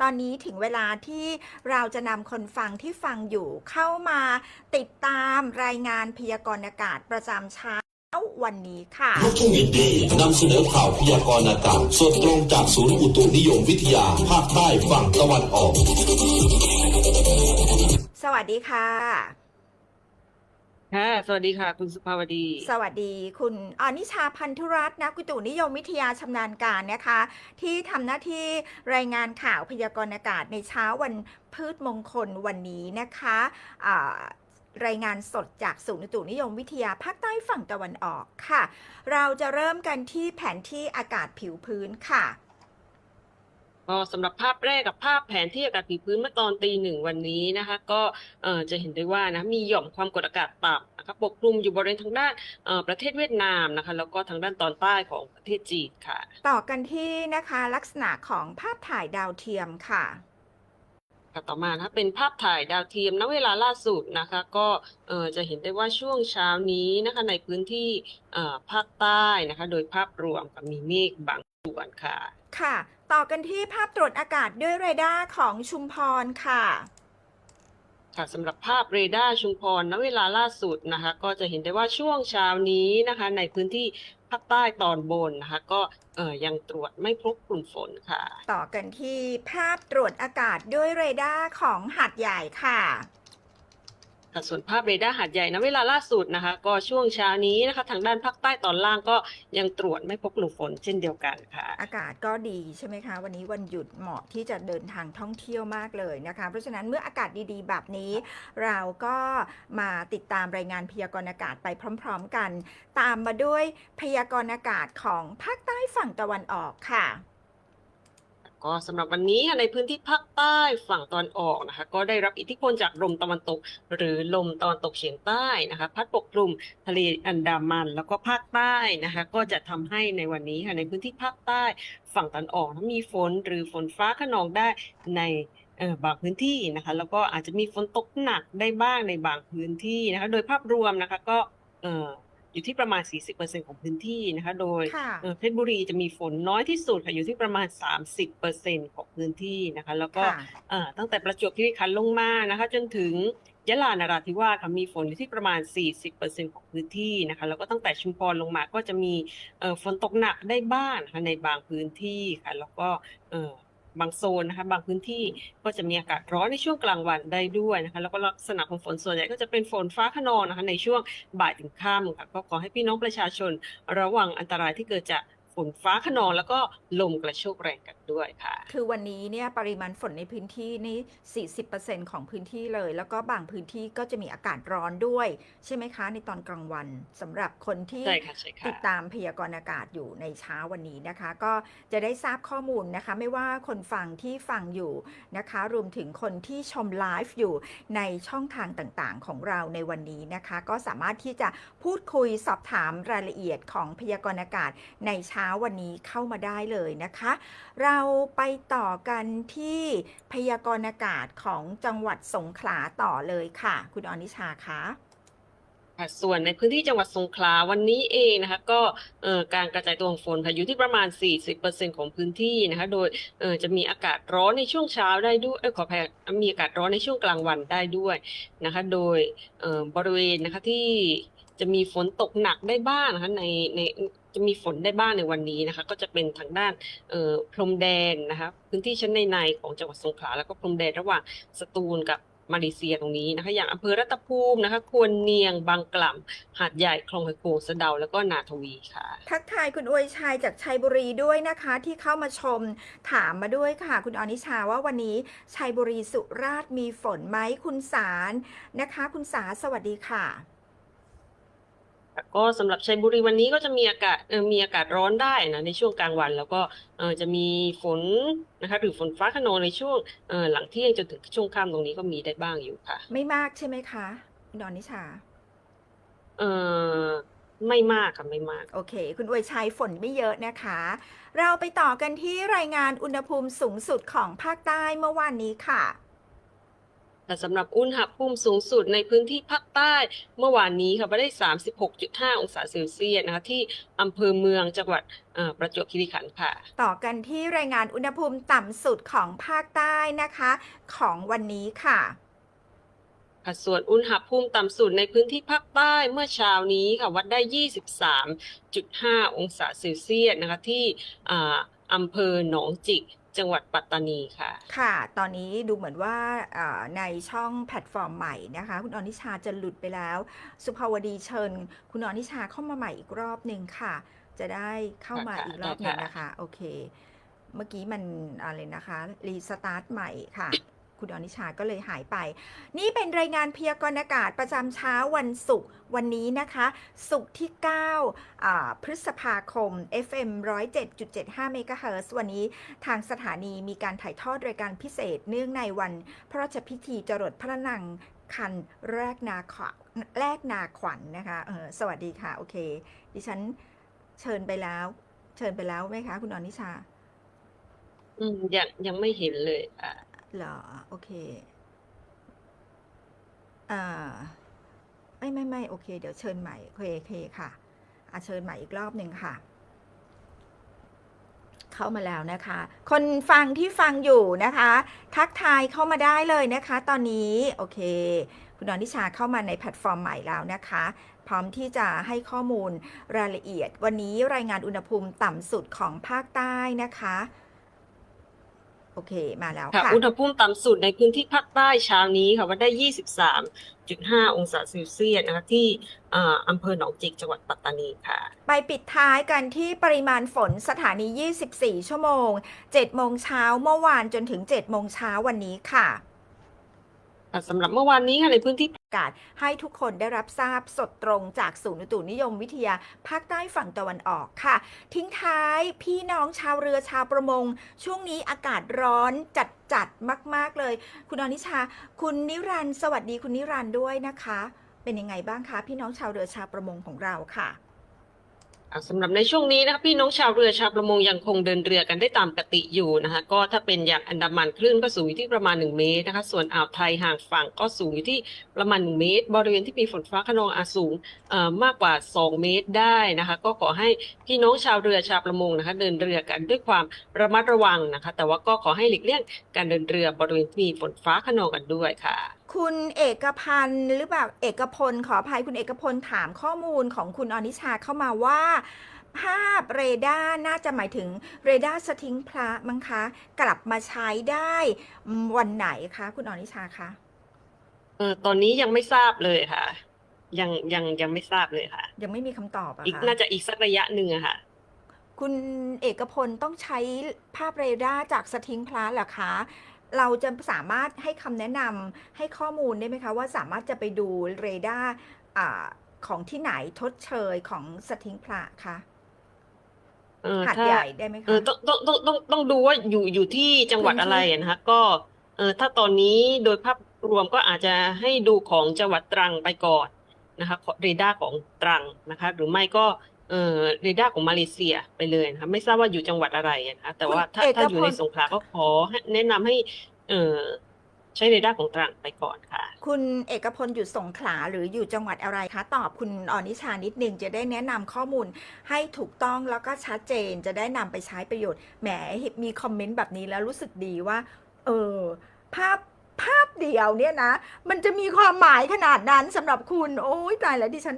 ตอนนี้ถึงเวลาที่เราจะนำคนฟังที่ฟังอยู่เข้ามาติดตามรายงานพยากรณ์อากาศประจำเช้าวันนี้ค่ะลูกทุ่งอินดี้นำเสนอข่าวพยากรณ์อากาศสดตรงจากศูนย์อุตุนิยมวิทยา ภาคใต้ฝั่งตะวันออก สวัสดีค่ะ ค่ะ สวัสดีค่ะ คุณสุภาวดี สวัสดีคุณอนิชาพันธุรัตน์นักอุตุนิยมวิทยาชำนาญการนะคะ ที่ทำหน้าที่รายงานข่าวพยากรณ์อากาศในเช้าวันพืชมงคลวันนี้นะคะอ่ารายงานสดจากศูนย์อุตุนิยมวิทยาภาคใต้ฝั่งตะวันออกค่ะ เราจะเริ่มกันที่แผนที่อากาศผิวพื้นค่ะ ก็สำหรับภาพแรกกับภาพแผนที่อากาศผิวพื้นเมื่อตอนตีหนึ่งวันนี้นะคะ ก็เอ่อจะเห็นได้ว่านะมีหย่อมความกดอากาศต่ำนะคะปกคลุมอยู่บริเวณทางด้านเอ่อประเทศเวียดนามนะคะ แล้วก็ทางด้านตอนใต้ของประเทศจีนค่ะ ต่อกันที่นะคะลักษณะของภาพถ่ายดาวเทียมค่ะค่ะต่อมานะคะเป็นภาพถ่ายดาวเทียมณเวลาล่าสุดนะคะก็เอ่อจะเห็นได้ว่าช่วงเช้านี้นะคะในพื้นที่เอ่อภาคใต้นะคะ โดยภาพรวมกับมีเมฆบางส่วนค่ะ ค่ะ ต่อกันที่ภาพตรวจอากาศด้วยเรดาร์ของชุมพรค่ะค่ะสำหรับภาพเรดาร์ชุมพรณเวลาล่าสุดนะคะ ก็จะเห็นได้ว่าช่วงเช้านี้นะคะ ในพื้นที่ภาคใต้ตอนบนนะคะ ก็เอ่อยังตรวจไม่พบกลุ่มฝนค่ะ ต่อกันที่ภาพตรวจอากาศด้วยเรดาร์ของหาดใหญ่ค่ะ ค่ะส่วนภาพเรดาร์หาดใหญ่ณเวลาล่าสุดนะคะ ก็ช่วงเช้านี้นะคะ ทางด้านภาคใต้ตอนล่างก็ยังตรวจไม่พบกลุ่มฝนเช่นเดียวกันค่ะ อากาศก็ดีใช่ไหมคะ วันนี้วันหยุดเหมาะที่จะเดินทางท่องเที่ยวมากเลยนะคะ เพราะฉะนั้นเมื่ออากาศดีๆ แบบนี้ เราก็มาติดตามรายงานพยากรณ์อากาศไปพร้อม ๆ กัน ตามมาด้วยพยากรณ์อากาศของภาคใต้ฝั่งตะวันออกค่ะ ก็สำหรับวันนี้ในพื้นที่ภาคใต้ฝั่งตอนออกนะคะ ก็ได้รับอิทธิพลจากลมตะวันตก หรือลมตะวันตกเฉียงใต้นะคะ พัดปกคลุมทะเลอันดามัน แล้วก็ภาคใต้นะคะ ก็จะทำให้ในวันนี้ค่ะในพื้นที่ภาคใต้ฝั่งตอนออกมีฝนหรือฝนฟ้าขนองได้ในบางพื้นที่นะคะ แล้วก็อาจจะมีฝนตกหนักได้บ้างในบางพื้นที่นะคะ โดยภาพรวมนะคะก็ อ่ออยู่ที่ประมาณ 40%ของพื้นที่นะคะ โดยค่ะเอ่อเพชรบุรีจะมีฝนน้อยที่สุดค่ะอยู่ที่ประมาณ 30%ของพื้นที่นะคะ แล้วก็ค่ะเอ่อตั้งแต่ประจวบคีรีขันธ์ลงมานะคะ จนถึงยะลานราธิวาสค่ะมีฝนอยู่ที่ประมาณ 40%ของพื้นที่นะคะ แล้วก็ตั้งแต่ชุมพรลงมาก็จะมีเอ่อฝนตกหนักได้บ้างนะคะในบางพื้นที่ค่ะ แล้วก็เอ่อ บางโซนนะคะบางพื้นที่ก็จะมีอากาศร้อนในช่วงกลางวันได้ด้วยนะคะแล้วก็ลักษณะของฝนส่วนใหญ่ก็จะเป็นฝนฟ้าขนองนะคะในช่วงบ่ายถึงค่ำค่ะก็ขอให้พี่น้องประชาชน ระวังอันตรายที่เกิดจากฝนฟ้าขนองแล้วก็ลมกระโชกแรงกัน ด้วยค่ะ คือวันนี้เนี่ยปริมาณฝนในพื้นที่นี่40%ของพื้นที่เลย แล้วก็บางพื้นที่ก็จะมีอากาศร้อนด้วย ใช่ไหมคะ ในตอนกลางวันสำหรับคนที่ใช่ค่ะใช่ติค่ะดตามพยากรณ์อากาศอยู่ในเช้าวันนี้นะคะ ก็จะได้ทราบข้อมูลนะคะ ไม่ว่าคนฟังที่ฟังอยู่นะคะ รวมถึงคนที่ชมไลฟ์อยู่ในช่องทางต่างๆ ของเราในวันนี้นะคะ ก็สามารถที่จะพูดคุยสอบถามรายละเอียดของพยากรณ์อากาศในเช้าวันนี้เข้ามาได้เลยนะคะเราไปต่อกันที่พยากรณ์อากาศของจังหวัดสงขลาต่อเลยค่ะ คุณอนิชาคะค่ะส่วนในพื้นที่จังหวัดสงขลาวันนี้เองนะคะก็การกระจายตัวของฝนค่ะอยู่ที่ประมาณ 40%ของพื้นที่นะคะโดยจะมีอากาศร้อนในช่วงเช้าได้ด้วยขออภัยมีอากาศร้อนในช่วงกลางวันได้ด้วยนะคะโดยบริเวณนะคะที่จะมีฝนตกหนักได้บ้างนะคะในใน จะมีฝนได้บ้างในวันนี้นะคะ ก็จะเป็นทางด้านเอ่อพรมแดนนะคะพื้นที่ชั้นในในของจังหวัดสงขลาแล้วก็พรมแดนระหว่างสตูลกับมาเลเซียตรงนี้นะคะ อย่างอำเภอรัตภูมินะคะ ควรเนียงบางกล่ำหาดใหญ่คลองหอยโขงสะเดาแล้วก็นาทวีค่ะ ทักทายคุณอวยชัยจากชัยบุรีด้วยนะคะ ที่เข้ามาชมถามมาด้วยค่ะ คุณอนิชาว่าวันนี้ชัยบุรีสุราษฎร์มีฝนไหมคุณสารนะคะ คุณสาสวัสดีค่ะ ก็สำหรับชัยบุรีวันนี้ก็จะมีอากาศเอ่อมีอากาศร้อนได้นะในช่วงกลางวัน แล้วก็เอ่อจะมีฝนนะคะหรือฝนฟ้าขนองในช่วงเอ่อหลังเที่ยงจนถึงช่วงค่ำตรงนี้ก็มีได้บ้างอยู่ค่ะ ไม่มากใช่ไหมคะคุณอนิชา เอ่อไม่มากค่ะไม่มาก โอเค คุณอวยชัยฝนไม่เยอะนะคะ เราไปต่อกันที่รายงานอุณหภูมิสูงสุดของภาคใต้เมื่อวานนี้ค่ะ แต่สำหรับอุณหภูมิสูงสุดในพื้นที่ภาคใต้ เมื่อวานนี้ค่ะไปได้ 36.5 องศาเซลเซียสนะคะที่อำเภอเมืองจังหวัดเอ่อประจวบคีรีขันธ์ค่ะ ต่อกันที่รายงานอุณหภูมิต่ำสุดของภาคใต้นะคะ ของวันนี้ค่ะค่ะส่วนอุณหภูมิต่ำสุดในพื้นที่ภาคใต้เมื่อเช้านี้ค่ะวัดได้ 23.5 องศาเซลเซียสนะคะที่อ่าอำเภอหนองจิก จังหวัดปัตตานีค่ะ ค่ะ ตอนนี้ดูเหมือนว่าในช่องแพลตฟอร์มใหม่นะคะ คุณอนิชาจะหลุดไปแล้ว สุภาวดีเชิญ คุณอนิชาเข้ามาใหม่อีกรอบหนึ่งค่ะ จะได้เข้ามาอีกรอบหนึ่งนะคะ โอเค เมื่อกี้มันอะไรนะคะ รีสตาร์ทใหม่ค่ะ คุณอนิชาก็เลยหายไป นี่เป็นรายงานพยากรณ์อากาศประจำเช้าวันศุกร์วันนี้นะคะ ศุกร์ที่9อ่าพฤษภาคม FM 107.75เมกะเฮิร์วันนี้ทางสถานีมีการถ่ายทอดรายการพิเศษเนื่องในวันพระราชพิธีจรดพระนางคันแรกนาขวัญแรกนาขวัญนะคะเออสวัสดีค่ะ โอเค ดิฉันเชิญไปแล้ว เชิญไปแล้วไหมคะ คุณอนิชา อืมยังยังไม่เห็นเลยค่ะ เหรอ โอเค อ่า ไม่ไม่ไม่โอเค เดี๋ยวเชิญใหม่โอเคโอเคค่ะอาเชิญใหม่อีกรอบหนึ่งค่ะ เข้ามาแล้วนะคะ คนฟังที่ฟังอยู่นะคะ ทักทายเข้ามาได้เลยนะคะ ตอนนี้โอเค คุณนนทิชาเข้ามาในแพลตฟอร์มใหม่แล้วนะคะพร้อมที่จะให้ข้อมูลรายละเอียด วันนี้รายงานอุณหภูมิต่ำสุดของภาคใต้นะคะ โอเคมาแล้วค่ะค่ะ อุณหภูมิต่ำสุดในพื้นที่ภาคใต้เช้านี้ค่ะวัดได้ 23.5 องศาเซลเซียสนะคะที่อ่าอำเภอหนองจิกจังหวัดปัตตานีค่ะ ไปปิดท้ายกันที่ปริมาณฝนสถานี 24 ชั่วโมง 7 โมงเช้าเมื่อวานจนถึง 7 โมงเช้าวันนี้ค่ะสำหรับเมื่อวานนี้ค่ะในพื้นที่ประ กาศ ให้ทุกคนได้รับทราบสดตรงจากศูนย์อุตุนิยมวิทยา ภาคใต้ฝั่งตะวันออกค่ะ ทิ้งท้ายพี่น้องชาวเรือชาวประมง ช่วงนี้อากาศร้อนจัดจัดมาก ๆ เลย คุณอนิชา คุณนิรันด์สวัสดีคุณนิรันด์ด้วยนะคะ เป็นยังไงบ้างคะ พี่น้องชาวเรือชาวประมงของเราค่ะ สำหรับในช่วงนี้นะคะพี่น้องชาวเรือชาวประมงยังคงเดินเรือกันได้ตามปกติอยู่นะคะก็ถ้าเป็นอย่างอันดามันคลื่นก็สูงอยู่ที่ประมาณ 1 เมตรนะคะ ส่วนอ่าวไทยห่างฝั่งก็สูงอยู่ที่ประมาณ 1 เมตร บริเวณที่มีฝนฟ้าคะนองอาจสูงมากกว่า 2 เมตรได้นะคะ ก็ขอให้พี่น้องชาวเรือชาวประมงนะคะ เดินเรือกันด้วยความระมัดระวังนะคะ แต่ว่าก็ขอให้หลีกเลี่ยงการเดินเรือบริเวณที่มีฝนฟ้าคะนองกันด้วยค่ะคุณเอกพันธ์หรือแบบเอกพลขออภัยคุณเอกพลถามข้อมูลของคุณอนิชาเข้ามาว่าภาพเรดาร์น่าจะหมายถึงเรดาร์สทิ้งพระมั้งคะ กลับมาใช้ได้อืมวันไหนคะ คุณอนิชาคะเออตอนนี้ยังไม่ทราบเลยค่ะ ยังยังยังไม่ทราบเลยค่ะ ยังไม่มีคำตอบอะอีกคะน่าจะอีกสักระยะหนึ่งอะค่ะ คุณเอกพลต้องใช้ภาพเรดาร์จากสทิ้งพระเหรอคะ เราจะสามารถให้คำแนะนำให้ข้อมูลได้ไหมคะ ว่าสามารถจะไปดูเรดาร์อ่า ของที่ไหนทดเชยของสทิ้งพระคะเออหาดถ้าใหญ่ได้ไหมเอคะอต้องต้องต้องต้องต้องดูว่าอยู่อยู่ที่จังหวัดพื้นที่อะไรอะนะคะก็เออถ้าตอนนี้โดยภาพรวมก็อาจจะให้ดูของจังหวัดตรังไปก่อนนะคะเรดาร์ของตรังนะคะ หรือไม่ก็เออเรดาร์ของมาเลเซียไปเลยนะคะไม่ทราบว่าอยู่จังหวัดอะไรอะนะคะแต่ว่าถ้าคุณเอกถ้าอยู่ในพลสงขลาก็ขอให้แนะนำให้เออ ใช้เรดาร์ของตรังไปก่อนค่ะ คุณเอกพลอยู่สงขลาหรืออยู่จังหวัดอะไรคะ ตอบคุณออนิชานิดนึงจะได้แนะนำข้อมูลให้ถูกต้องแล้วก็ชัดเจนจะได้นำไปใช้ประโยชน์แหมมีคอมเมนต์แบบนี้แล้วรู้สึกดีว่าเออภาพภาพเดียวเนี่ยนะ มันจะมีความหมายขนาดนั้นสำหรับคุณ โอ้ยตายแล้วดิฉัน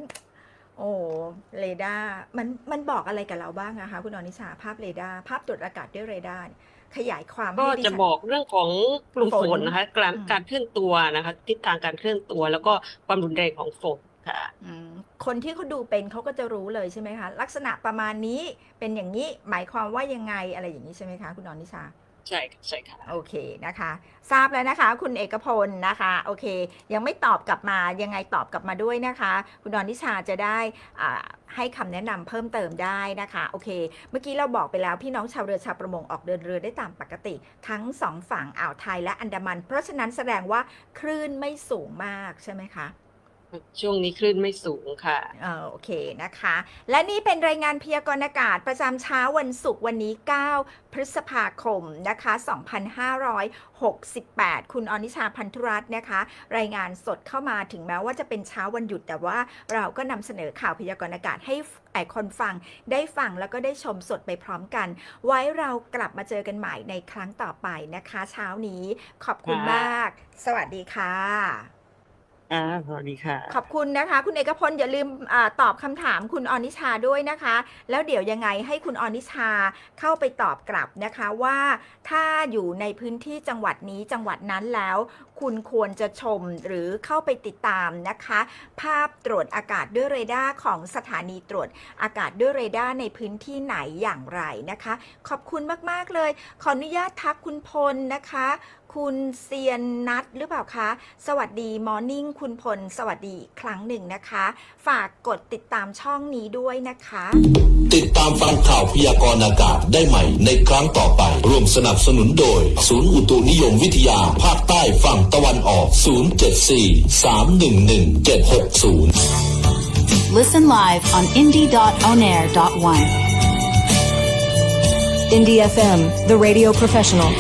โอ้เรดาร์มันมันบอกอะไรกับเราบ้างอะคะ คุณอนิชาภาพเรดาร์ภาพตรวจอากาศด้วยเรดาร์เนี่ยขยายความก็ให้ดิจะฉัน บอกเรื่องของกลุ่มฝฝนนนะคะการอืม การเคลื่อนตัวนะคะทิศทางการเคลื่อนตัว แล้วก็ความรุนแรงของฝนค่ะ อืมคนที่เขาดูเป็นเขาก็จะรู้เลยใช่ไหมคะ ลักษณะประมาณนี้เป็นอย่างนี้หมายความว่ายังไงอะไรอย่างนี้ใช่ไหมคะ คุณนอนิชา ใช่ค่ะใช่ค่ะ โอเคนะคะ ทราบแล้วนะคะ คุณเอกพลนะคะ โอเค ยังไม่ตอบกลับมายังไงตอบกลับมาด้วยนะคะ คุณนอนิชาจะได้อ่าให้คำแนะนำเพิ่มเติมได้นะคะ โอเค เมื่อกี้เราบอกไปแล้วพี่น้องชาวเรือชาวประมงออกเดินเรือได้ตามปกติ ทั้งสองฝั่งอ่าวไทยและอันดามัน เพราะฉะนั้นแสดงว่าคลื่นไม่สูงมากใช่ไหมคะ ช่วงนี้คลื่นไม่สูงค่ะ เอ่อโอเคนะคะ และนี่เป็นรายงานพยากรณ์อากาศประจำเช้าวันศุกร์วันนี้ 9 พฤษภาคมนะคะ 2568 คุณอนิชาพันธุรัตน์นะคะ รายงานสดเข้ามาถึงแม้ว่าจะเป็นเช้าวันหยุด แต่ว่าเราก็นำเสนอข่าวพยากรณ์อากาศให้ไอคนฟังได้ฟังแล้วก็ได้ชมสดไปพร้อมกัน ไว้เรากลับมาเจอกันใหม่ในครั้งต่อไปนะคะ เช้านี้ขอบคุณค่ะมาก สวัสดีค่ะ อ่าสวัสดีค่ะ ขอบคุณนะคะ คุณเอกพลอย่าลืมอาตอบคำถามคุณอนิชาด้วยนะคะ แล้วเดี๋ยวยังไงให้คุณอนิชาเข้าไปตอบกลับนะคะว่าถ้าอยู่ในพื้นที่จังหวัดนี้จังหวัดนั้นแล้ว คุณควรจะชมหรือเข้าไปติดตามนะคะ ภาพตรวจอากาศด้วยเรดาร์ของสถานีตรวจอากาศด้วยเรดาร์ในพื้นที่ไหนอย่างไรนะคะ ขอบคุณมากๆเลย ขออนุญาตทักคุณพลนะคะ คุณเซียนนัทหรือเปล่าคะ สวัสดีมอร์นิ่งคุณพล สวัสดีอีกครั้งหนึ่งนะคะ ฝากกดติดตามช่องนี้ด้วยนะคะ ติดตามฟังข่าวพยากรณ์อากาศได้ใหม่ในครั้งต่อไป ร่วมสนับสนุนโดย ศูนย์อุตุนิยมวิทยา ภาคใต้ฝั่งตะวันออก 074 311 760 Listen live on indie.onair.one. Indie FM, the radio professional.